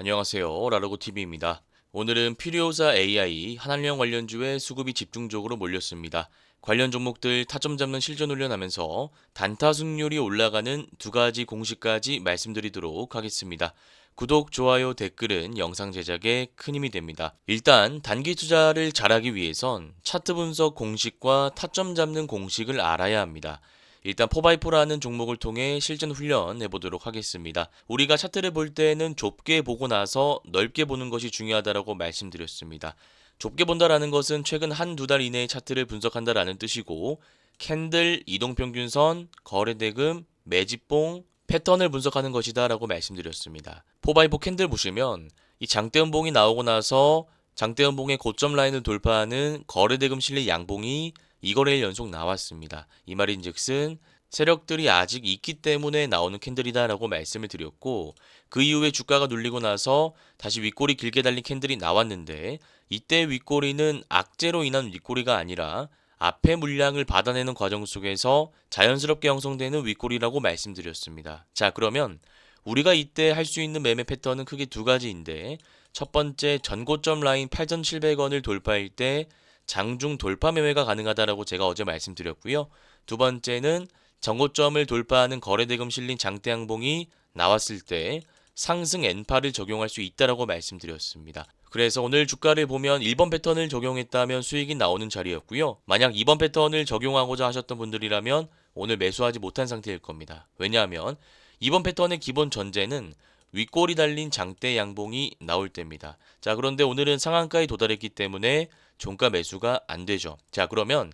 안녕하세요. 라로고TV입니다. 오늘은 피리오사 AI 한한령 관련주에 수급이 집중적으로 몰렸습니다. 관련 종목들 타점 잡는 실전 훈련하면서 단타 승률이 올라가는 두 가지 공식까지 말씀드리도록 하겠습니다. 구독, 좋아요, 댓글은 영상 제작에 큰 힘이 됩니다. 일단 단기 투자를 잘하기 위해선 차트 분석 공식과 타점 잡는 공식을 알아야 합니다. 일단 포바이포라는 종목을 통해 실전 훈련 해 보도록 하겠습니다. 우리가 차트를 볼 때는 좁게 보고 나서 넓게 보는 것이 중요하다라고 말씀드렸습니다. 좁게 본다라는 것은 최근 한 두 달 이내의 차트를 분석한다라는 뜻이고 캔들, 이동평균선, 거래대금, 매집봉, 패턴을 분석하는 것이다 라고 말씀드렸습니다. 포바이포 캔들 보시면 이 장대음봉이 나오고 나서 장대음봉의 고점 라인을 돌파하는 거래대금 실리 양봉이 이거래일 연속 나왔습니다. 이 말인즉슨 세력들이 아직 있기 때문에 나오는 캔들이다라고 말씀을 드렸고 그 이후에 주가가 눌리고 나서 다시 윗꼬리 길게 달린 캔들이 나왔는데 이때 윗꼬리는 악재로 인한 윗꼬리가 아니라 앞에 물량을 받아내는 과정 속에서 자연스럽게 형성되는 윗꼬리라고 말씀드렸습니다. 자, 그러면 우리가 이때 할 수 있는 매매 패턴은 크게 두 가지인데 첫 번째 전고점 라인 8,700원을 돌파할 때 장중 돌파 매매가 가능하다라고 제가 어제 말씀드렸고요. 두 번째는 정고점을 돌파하는 거래대금 실린 장대 양봉이 나왔을 때 상승 N파를 적용할 수 있다라고 말씀드렸습니다. 그래서 오늘 주가를 보면 1번 패턴을 적용했다면 수익이 나오는 자리였고요. 만약 2번 패턴을 적용하고자 하셨던 분들이라면 오늘 매수하지 못한 상태일 겁니다. 왜냐하면 2번 패턴의 기본 전제는 윗골이 달린 장대 양봉이 나올 때입니다. 자, 그런데 오늘은 상한가에 도달했기 때문에 종가 매수가 안 되죠. 자, 그러면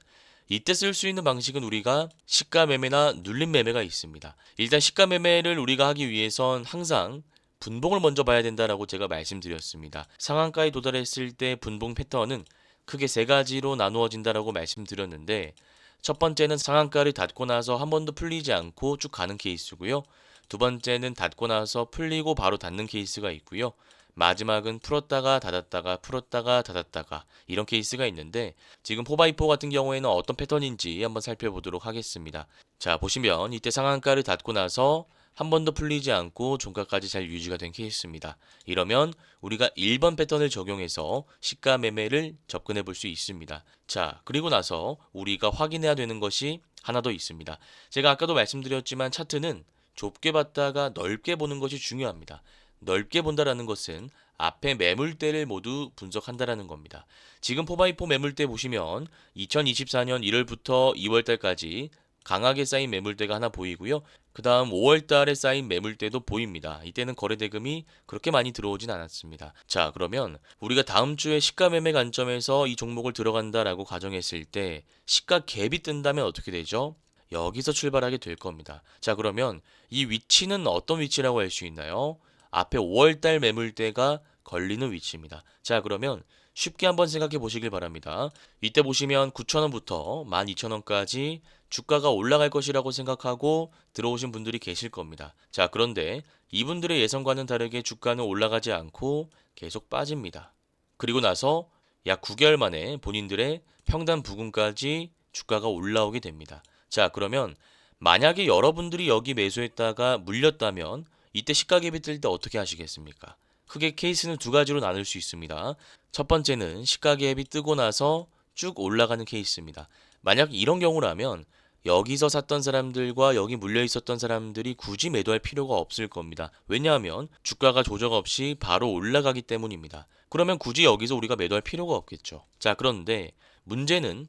이때 쓸 수 있는 방식은 우리가 시가 매매나 눌림 매매가 있습니다. 일단 시가 매매를 우리가 하기 위해선 항상 분봉을 먼저 봐야 된다라고 제가 말씀드렸습니다. 상한가에 도달했을 때 분봉 패턴은 크게 세 가지로 나누어진다라고 말씀드렸는데 첫 번째는 상한가를 닫고 나서 한 번도 풀리지 않고 쭉 가는 케이스고요. 두 번째는 닫고 나서 풀리고 바로 닫는 케이스가 있고요. 마지막은 풀었다가 닫았다가 풀었다가 닫았다가 이런 케이스가 있는데 지금 포바이포 같은 경우에는 어떤 패턴인지 한번 살펴보도록 하겠습니다. 자 보시면 이때 상한가를 닫고 나서 한 번도 풀리지 않고 종가까지 잘 유지가 된 케이스입니다. 이러면 우리가 1번 패턴을 적용해서 시가 매매를 접근해 볼 수 있습니다. 자, 그리고 나서 우리가 확인해야 되는 것이 하나 더 있습니다. 제가 아까도 말씀드렸지만 차트는 좁게 봤다가 넓게 보는 것이 중요합니다. 넓게 본다라는 것은 앞에 매물대를 모두 분석한다라는 겁니다. 지금 포바이포 매물대 보시면 2024년 1월부터 2월달까지 강하게 쌓인 매물대가 하나 보이고요. 그 다음 5월달에 쌓인 매물대도 보입니다. 이때는 거래대금이 그렇게 많이 들어오진 않았습니다. 자, 그러면 우리가 다음 주에 시가 매매 관점에서 이 종목을 들어간다라고 가정했을 때 시가 갭이 뜬다면 어떻게 되죠? 여기서 출발하게 될 겁니다. 자, 그러면 이 위치는 어떤 위치라고 할 수 있나요? 앞에 5월달 매물대가 걸리는 위치입니다. 자, 그러면 쉽게 한번 생각해 보시길 바랍니다. 이때 보시면 9,000원부터 12,000원까지 주가가 올라갈 것이라고 생각하고 들어오신 분들이 계실 겁니다. 자, 그런데 이분들의 예상과는 다르게 주가는 올라가지 않고 계속 빠집니다. 그리고 나서 약 9개월 만에 본인들의 평단 부근까지 주가가 올라오게 됩니다. 자, 그러면 만약에 여러분들이 여기 매수했다가 물렸다면 이때 시가 갭이 뜰때 어떻게 하시겠습니까? 크게 케이스는 두 가지로 나눌 수 있습니다. 첫 번째는 시가 갭이 뜨고 나서 쭉 올라가는 케이스입니다. 만약 이런 경우라면 여기서 샀던 사람들과 여기 물려 있었던 사람들이 굳이 매도할 필요가 없을 겁니다. 왜냐하면 주가가 조정 없이 바로 올라가기 때문입니다. 그러면 굳이 여기서 우리가 매도할 필요가 없겠죠. 자, 그런데 문제는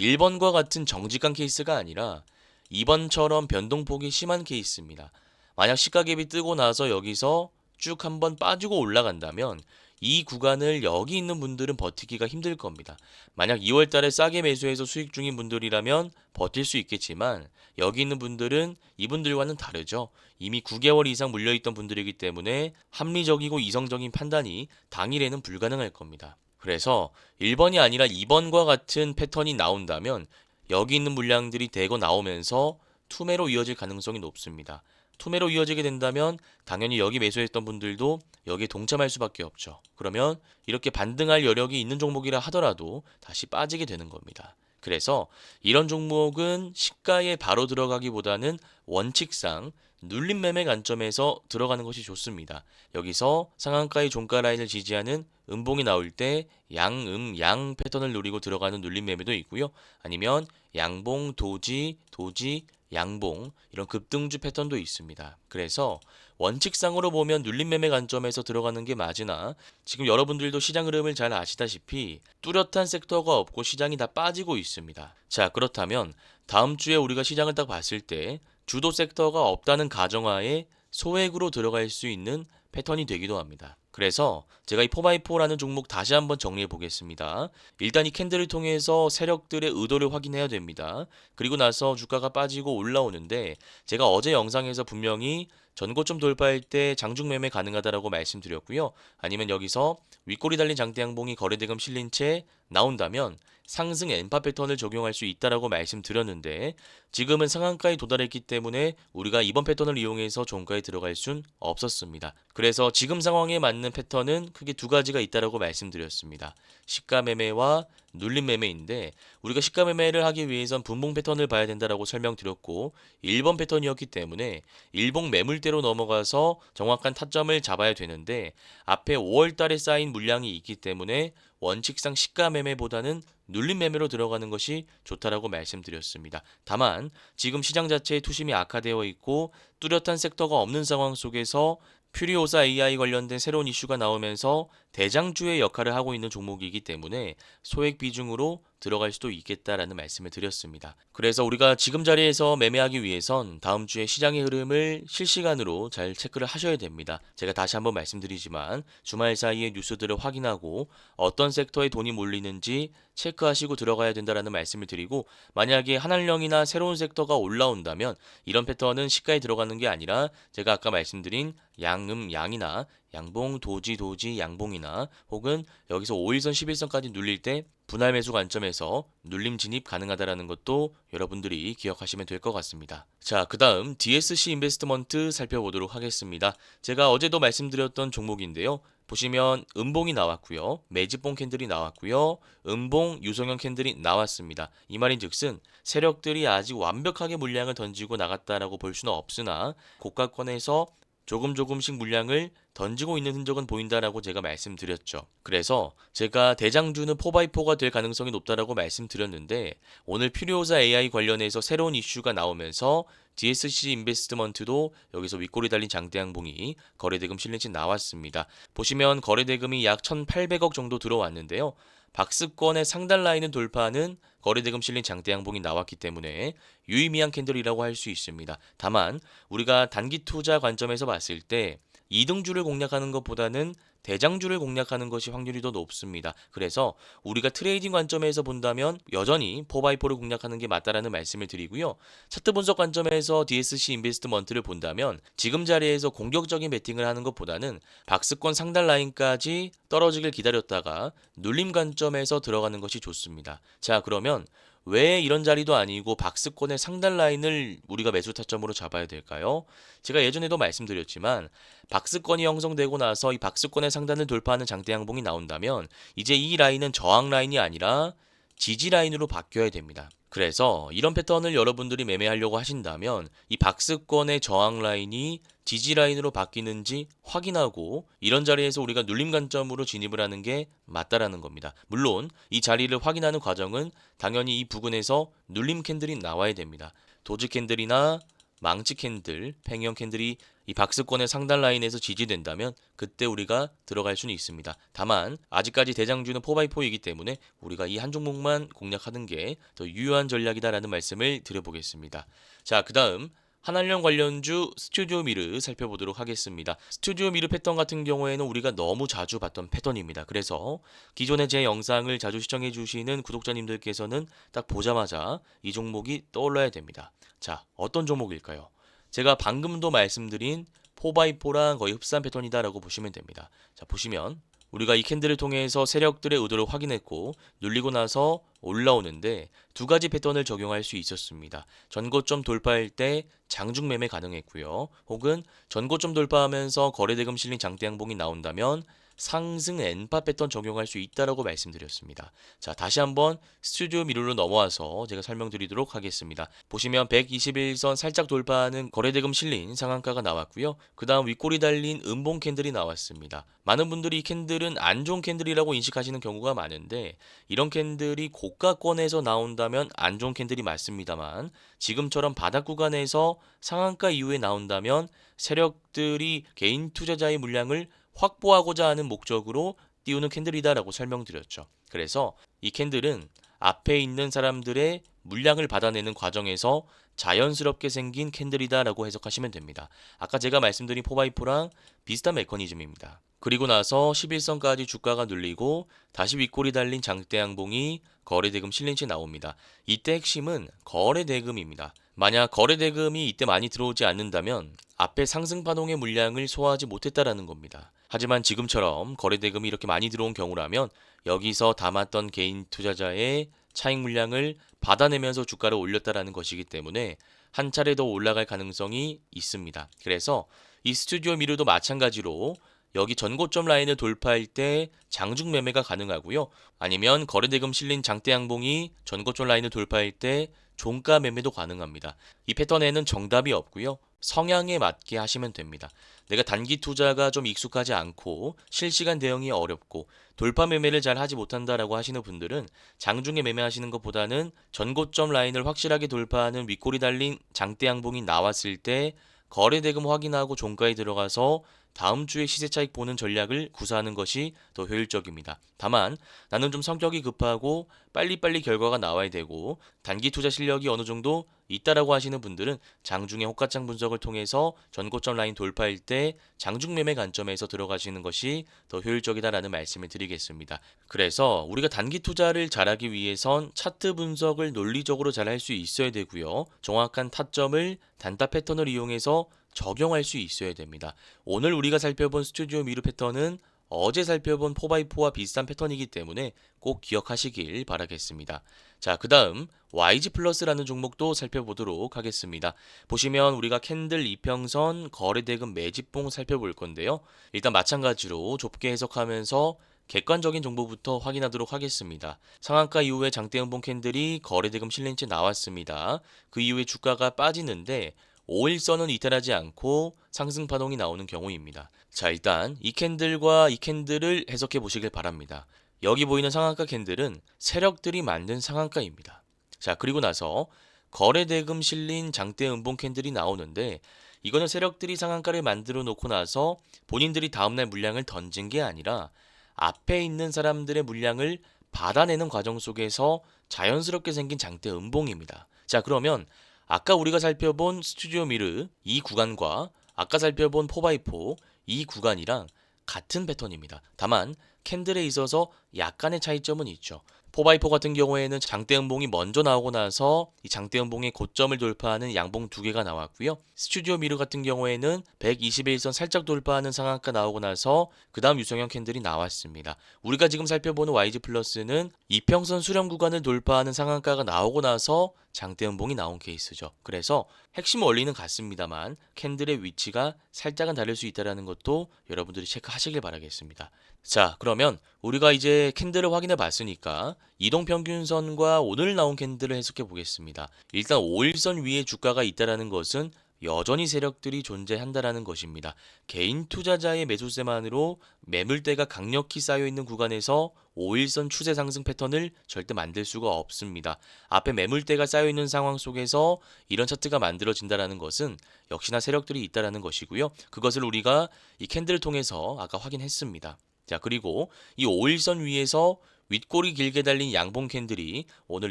1번과 같은 정직한 케이스가 아니라 2번처럼 변동폭이 심한 케이스입니다. 만약 시가갭이 뜨고 나서 여기서 쭉 한번 빠지고 올라간다면 이 구간을 여기 있는 분들은 버티기가 힘들 겁니다. 만약 2월 달에 싸게 매수해서 수익 중인 분들이라면 버틸 수 있겠지만 여기 있는 분들은 이분들과는 다르죠. 이미 9개월 이상 물려있던 분들이기 때문에 합리적이고 이성적인 판단이 당일에는 불가능할 겁니다. 그래서 1번이 아니라 2번과 같은 패턴이 나온다면 여기 있는 물량들이 대거 나오면서 투매로 이어질 가능성이 높습니다. 투매로 이어지게 된다면 당연히 여기 매수했던 분들도 여기에 동참할 수밖에 없죠. 그러면 이렇게 반등할 여력이 있는 종목이라 하더라도 다시 빠지게 되는 겁니다. 그래서 이런 종목은 시가에 바로 들어가기보다는 원칙상 눌림 매매 관점에서 들어가는 것이 좋습니다. 여기서 상한가의 종가 라인을 지지하는 음봉이 나올 때 양 음 양 패턴을 노리고 들어가는 눌림 매매도 있고요. 아니면 양봉 도지 도지 양봉 이런 급등주 패턴도 있습니다. 그래서 원칙상으로 보면 눌림 매매 관점에서 들어가는 게 맞으나 지금 여러분들도 시장 흐름을 잘 아시다시피 뚜렷한 섹터가 없고 시장이 다 빠지고 있습니다. 자, 그렇다면 다음 주에 우리가 시장을 딱 봤을 때 주도 섹터가 없다는 가정하에 소액으로 들어갈 수 있는 패턴이 되기도 합니다. 그래서 제가 이 4x4라는 종목 다시 한번 정리해 보겠습니다. 일단 이 캔들을 통해서 세력들의 의도를 확인해야 됩니다. 그리고 나서 주가가 빠지고 올라오는데 제가 어제 영상에서 분명히 전고점 돌파할 때 장중 매매 가능하다라고 말씀드렸고요. 아니면 여기서 윗꼬리 달린 장대 양봉이 거래대금 실린 채 나온다면 상승 엔파 패턴을 적용할 수 있다라고 말씀드렸는데 지금은 상한가에 도달했기 때문에 우리가 이번 패턴을 이용해서 종가에 들어갈 순 없었습니다. 그래서 지금 상황에 맞는 패턴은 크게 두 가지가 있다라고 말씀드렸습니다. 시가 매매와 눌림 매매인데 우리가 시가 매매를 하기 위해선 분봉 패턴을 봐야 된다라고 설명드렸고 1번 패턴이었기 때문에 일봉 매물대로 넘어가서 정확한 타점을 잡아야 되는데 앞에 5월 달에 쌓인 물량이 있기 때문에 원칙상 시가 매매보다는 눌림 매매로 들어가는 것이 좋다라고 말씀드렸습니다. 다만 지금 시장 자체의 투심이 악화되어 있고 뚜렷한 섹터가 없는 상황 속에서 퓨리오사 AI 관련된 새로운 이슈가 나오면서 대장주의 역할을 하고 있는 종목이기 때문에 소액 비중으로 들어갈 수도 있겠다라는 말씀을 드렸습니다. 그래서 우리가 지금 자리에서 매매하기 위해선 다음 주에 시장의 흐름을 실시간으로 잘 체크를 하셔야 됩니다. 제가 다시 한번 말씀드리지만 주말 사이에 뉴스들을 확인하고 어떤 섹터에 돈이 몰리는지 체크하시고 들어가야 된다라는 말씀을 드리고 만약에 한한령이나 새로운 섹터가 올라온다면 이런 패턴은 시가에 들어가는 게 아니라 제가 아까 말씀드린 양음 양이나 양봉 도지 도지 양봉이나 혹은 여기서 5일선 11선까지 눌릴 때 분할 매수 관점에서 눌림 진입 가능하다라는 것도 여러분들이 기억하시면 될 것 같습니다. 자, 그 다음 DSC 인베스트먼트 살펴보도록 하겠습니다. 제가 어제도 말씀드렸던 종목인데요. 보시면 음봉이 나왔고요. 매집봉 캔들이 나왔고요. 음봉 유성형 캔들이 나왔습니다. 이 말인즉슨 세력들이 아직 완벽하게 물량을 던지고 나갔다라고 볼 수는 없으나 고가권에서 조금 조금씩 물량을 던지고 있는 흔적은 보인다라고 제가 말씀드렸죠. 그래서 제가 대장주는 4x4가 될 가능성이 높다라고 말씀드렸는데 오늘 퓨리오사 AI 관련해서 새로운 이슈가 나오면서 DSC 인베스트먼트도 여기서 윗골이 달린 장대양봉이 거래대금 실린치 나왔습니다. 보시면 거래대금이 약 1,800억 정도 들어왔는데요. 박스권의 상단 라인은 돌파하는 거래대금 실린 장대양봉이 나왔기 때문에 유의미한 캔들이라고 할 수 있습니다. 다만 우리가 단기 투자 관점에서 봤을 때 이등주를 공략하는 것보다는 대장주를 공략하는 것이 확률이 더 높습니다. 그래서 우리가 트레이딩 관점에서 본다면 여전히 4x4를 공략하는 게 맞다라는 말씀을 드리고요. 차트 분석 관점에서 DSC 인베스트먼트를 본다면 지금 자리에서 공격적인 베팅을 하는 것보다는 박스권 상단 라인까지 떨어지길 기다렸다가 눌림 관점에서 들어가는 것이 좋습니다. 자, 그러면 왜 이런 자리도 아니고 박스권의 상단 라인을 우리가 매수 타점으로 잡아야 될까요? 제가 예전에도 말씀드렸지만 박스권이 형성되고 나서 이 박스권의 상단을 돌파하는 장대 양봉이 나온다면 이제 이 라인은 저항 라인이 아니라 지지 라인으로 바뀌어야 됩니다. 그래서 이런 패턴을 여러분들이 매매하려고 하신다면 이 박스권의 저항 라인이 지지 라인으로 바뀌는지 확인하고 이런 자리에서 우리가 눌림 관점으로 진입을 하는 게 맞다라는 겁니다. 물론 이 자리를 확인하는 과정은 당연히 이 부근에서 눌림 캔들이 나와야 됩니다. 도지 캔들이나 망치 캔들, 팽형 캔들이 이 박스권의 상단 라인에서 지지된다면 그때 우리가 들어갈 수는 있습니다. 다만 아직까지 대장주는 4x4이기 때문에 우리가 이 한 종목만 공략하는 게 더 유효한 전략이다라는 말씀을 드려보겠습니다. 자, 그 다음 한한령 관련주 스튜디오 미르 살펴보도록 하겠습니다. 스튜디오 미르 패턴 같은 경우에는 우리가 너무 자주 봤던 패턴입니다. 그래서 기존의 제 영상을 자주 시청해 주시는 구독자님들께서는 딱 보자마자 이 종목이 떠올라야 됩니다. 자, 어떤 종목일까요? 제가 방금도 말씀드린 4x4랑 거의 흡사한 패턴이다라고 보시면 됩니다. 자, 보시면 우리가 이 캔들을 통해서 세력들의 의도를 확인했고 눌리고 나서 올라오는데 두 가지 패턴을 적용할 수 있었습니다. 전고점 돌파할 때 장중 매매 가능했고요. 혹은 전고점 돌파하면서 거래대금 실린 장대 양봉이 나온다면 상승 N파 패턴 적용할 수 있다라고 말씀드렸습니다. 자, 다시 한번 스튜디오 미루로 넘어와서 제가 설명드리도록 하겠습니다. 보시면 121선 살짝 돌파하는 거래대금 실린 상한가가 나왔고요. 그 다음 윗꼬리 달린 음봉 캔들이 나왔습니다. 많은 분들이 이 캔들은 안 좋은 캔들이라고 인식하시는 경우가 많은데 이런 캔들이 고가권에서 나온다면 안 좋은 캔들이 맞습니다만 지금처럼 바닥 구간에서 상한가 이후에 나온다면 세력들이 개인 투자자의 물량을 확보하고자 하는 목적으로 띄우는 캔들이다라고 설명드렸죠. 그래서 이 캔들은 앞에 있는 사람들의 물량을 받아내는 과정에서 자연스럽게 생긴 캔들이다라고 해석하시면 됩니다. 아까 제가 말씀드린 포바이포랑 비슷한 메커니즘입니다. 그리고 나서 11선까지 주가가 눌리고 다시 윗골이 달린 장대 양봉이 거래대금 실린치 나옵니다. 이때 핵심은 거래대금입니다. 만약 거래대금이 이때 많이 들어오지 않는다면 앞에 상승 파동의 물량을 소화하지 못했다라는 겁니다. 하지만 지금처럼 거래대금이 이렇게 많이 들어온 경우라면 여기서 담았던 개인 투자자의 차익 물량을 받아내면서 주가를 올렸다라는 것이기 때문에 한 차례 더 올라갈 가능성이 있습니다. 그래서 이 스튜디오 미르도 마찬가지로 여기 전고점 라인을 돌파할 때 장중 매매가 가능하고요. 아니면 거래대금 실린 장대 양봉이 전고점 라인을 돌파할 때 종가 매매도 가능합니다. 이 패턴에는 정답이 없고요. 성향에 맞게 하시면 됩니다. 내가 단기 투자가 좀 익숙하지 않고 실시간 대응이 어렵고 돌파 매매를 잘 하지 못한다라고 하시는 분들은 장중에 매매하시는 것보다는 전고점 라인을 확실하게 돌파하는 윗골이 달린 장대 양봉이 나왔을 때 거래 대금 확인하고 종가에 들어가서 다음 주에 시세 차익 보는 전략을 구사하는 것이 더 효율적입니다. 다만 나는 좀 성격이 급하고 빨리빨리 결과가 나와야 되고 단기 투자 실력이 어느 정도 있다라고 하시는 분들은 장중의 호가창 분석을 통해서 전고점 라인 돌파일 때 장중 매매 관점에서 들어가시는 것이 더 효율적이다라는 말씀을 드리겠습니다. 그래서 우리가 단기 투자를 잘하기 위해선 차트 분석을 논리적으로 잘 할 수 있어야 되고요. 정확한 타점을 단타 패턴을 이용해서 적용할 수 있어야 됩니다. 오늘 우리가 살펴본 스튜디오 미르 패턴은 어제 살펴본 4x4와 비슷한 패턴이기 때문에 꼭 기억하시길 바라겠습니다. 자, 그 다음 YG 플러스라는 종목도 살펴보도록 하겠습니다. 보시면 우리가 캔들 이평선 거래대금 매집봉 살펴볼 건데요. 일단 마찬가지로 좁게 해석하면서 객관적인 정보부터 확인하도록 하겠습니다. 상한가 이후에 장대음봉 캔들이 거래대금 실린채 나왔습니다. 그 이후에 주가가 빠지는데 5일선은 이탈하지 않고 상승 파동이 나오는 경우입니다. 자, 일단 이 캔들과 이 캔들을 해석해 보시길 바랍니다. 여기 보이는 상한가 캔들은 세력들이 만든 상한가입니다. 자, 그리고 나서 거래 대금 실린 장대 음봉 캔들이 나오는데 이거는 세력들이 상한가를 만들어 놓고 나서 본인들이 다음날 물량을 던진 게 아니라 앞에 있는 사람들의 물량을 받아내는 과정 속에서 자연스럽게 생긴 장대 음봉입니다. 자, 그러면 아까 우리가 살펴본 스튜디오 미르 이 구간과 아까 살펴본 4x4 이 구간이랑 같은 패턴입니다. 다만 캔들에 있어서 약간의 차이점은 있죠. 4x4 같은 경우에는 장대 음봉이 먼저 나오고 나서 이 장대 음봉의 고점을 돌파하는 양봉 두 개가 나왔고요. 스튜디오 미르 같은 경우에는 121선 살짝 돌파하는 상한가 나오고 나서 그 다음 유성형 캔들이 나왔습니다. 우리가 지금 살펴보는 YG 플러스는 이평선 수렴 구간을 돌파하는 상한가가 나오고 나서 장대 음봉이 나온 케이스죠. 그래서 핵심 원리는 같습니다만 캔들의 위치가 살짝은 다를 수 있다는 것도 여러분들이 체크하시길 바라겠습니다. 자, 그러면 우리가 이제 캔들을 확인해 봤으니까 이동평균선과 오늘 나온 캔들을 해석해 보겠습니다. 일단 5일선 위에 주가가 있다라는 것은 여전히 세력들이 존재한다라는 것입니다. 개인 투자자의 매수세만으로 매물대가 강력히 쌓여 있는 구간에서 5일선 추세 상승 패턴을 절대 만들 수가 없습니다. 앞에 매물대가 쌓여 있는 상황 속에서 이런 차트가 만들어진다라는 것은 역시나 세력들이 있다라는 것이고요. 그것을 우리가 이 캔들을 통해서 아까 확인했습니다. 자, 그리고 이 5일선 위에서 윗골이 길게 달린 양봉 캔들이 오늘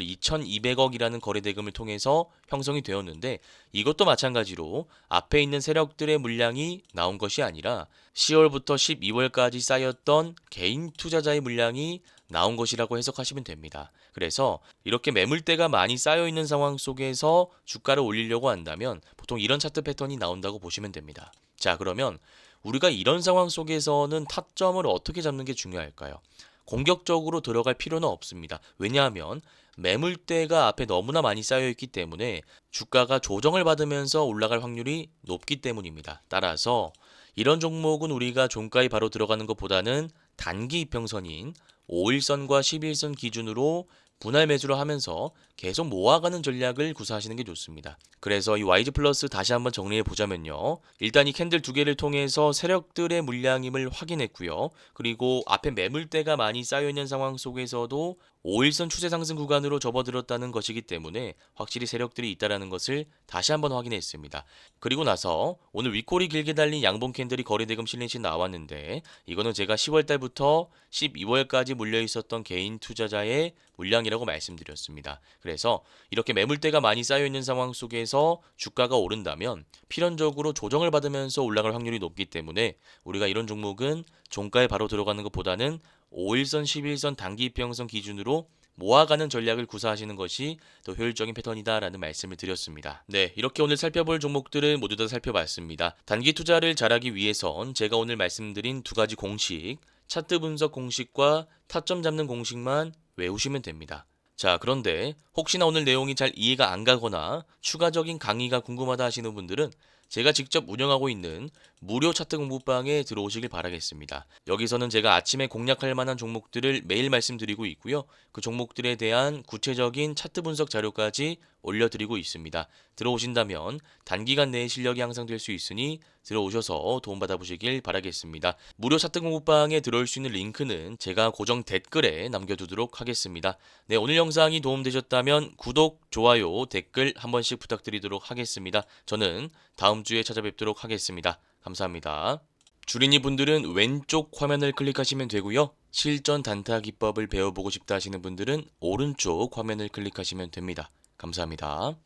2,200억이라는 거래 대금을 통해서 형성이 되었는데 이것도 마찬가지로 앞에 있는 세력들의 물량이 나온 것이 아니라 10월부터 12월까지 쌓였던 개인 투자자의 물량이 나온 것이라고 해석하시면 됩니다. 그래서 이렇게 매물대가 많이 쌓여 있는 상황 속에서 주가를 올리려고 한다면 보통 이런 차트 패턴이 나온다고 보시면 됩니다. 자, 그러면 우리가 이런 상황 속에서는 타점을 어떻게 잡는 게 중요할까요? 공격적으로 들어갈 필요는 없습니다. 왜냐하면 매물대가 앞에 너무나 많이 쌓여 있기 때문에 주가가 조정을 받으면서 올라갈 확률이 높기 때문입니다. 따라서 이런 종목은 우리가 종가에 바로 들어가는 것보다는 단기 이평선인 5일선과 11선 기준으로 분할 매수를 하면서 계속 모아가는 전략을 구사하시는 게 좋습니다. 그래서 이 YG 플러스 다시 한번 정리해 보자면요. 일단 이 캔들 두 개를 통해서 세력들의 물량임을 확인했고요. 그리고 앞에 매물대가 많이 쌓여 있는 상황 속에서도 5일선 추세 상승 구간으로 접어들었다는 것이기 때문에 확실히 세력들이 있다라는 것을 다시 한번 확인했습니다. 그리고 나서 오늘 윗골이 길게 달린 양봉 캔들이 거래대금 실린시 나왔는데 이거는 제가 10월 달부터 12월까지 물려 있었던 개인 투자자의 물량이라고 말씀드렸습니다. 그래서 이렇게 매물대가 많이 쌓여 있는 상황 속에서 주가가 오른다면 필연적으로 조정을 받으면서 올라갈 확률이 높기 때문에 우리가 이런 종목은 종가에 바로 들어가는 것보다는 5일선, 11선 단기 이평선 기준으로 모아가는 전략을 구사하시는 것이 더 효율적인 패턴이다라는 말씀을 드렸습니다. 네, 이렇게 오늘 살펴볼 종목들은 모두 다 살펴봤습니다. 단기 투자를 잘하기 위해선 제가 오늘 말씀드린 두 가지 공식, 차트 분석 공식과 타점 잡는 공식만 외우시면 됩니다. 자, 그런데 혹시나 오늘 내용이 잘 이해가 안 가거나 추가적인 강의가 궁금하다 하시는 분들은 제가 직접 운영하고 있는 무료 차트 공부방에 들어오시길 바라겠습니다. 여기서는 제가 아침에 공략할 만한 종목들을 매일 말씀드리고 있고요. 그 종목들에 대한 구체적인 차트 분석 자료까지 올려드리고 있습니다. 들어오신다면 단기간 내에 실력이 향상될 수 있으니 들어오셔서 도움받아 보시길 바라겠습니다. 무료 차트 공부방에 들어올 수 있는 링크는 제가 고정 댓글에 남겨두도록 하겠습니다. 네, 오늘 영상이 도움되셨다면 구독, 좋아요, 댓글 한 번씩 부탁드리도록 하겠습니다. 저는 다음 주에 찾아뵙도록 하겠습니다. 감사합니다. 주린이 분들은 왼쪽 화면을 클릭하시면 되고요. 실전 단타 기법을 배워보고 싶다 하시는 분들은 오른쪽 화면을 클릭하시면 됩니다. 감사합니다.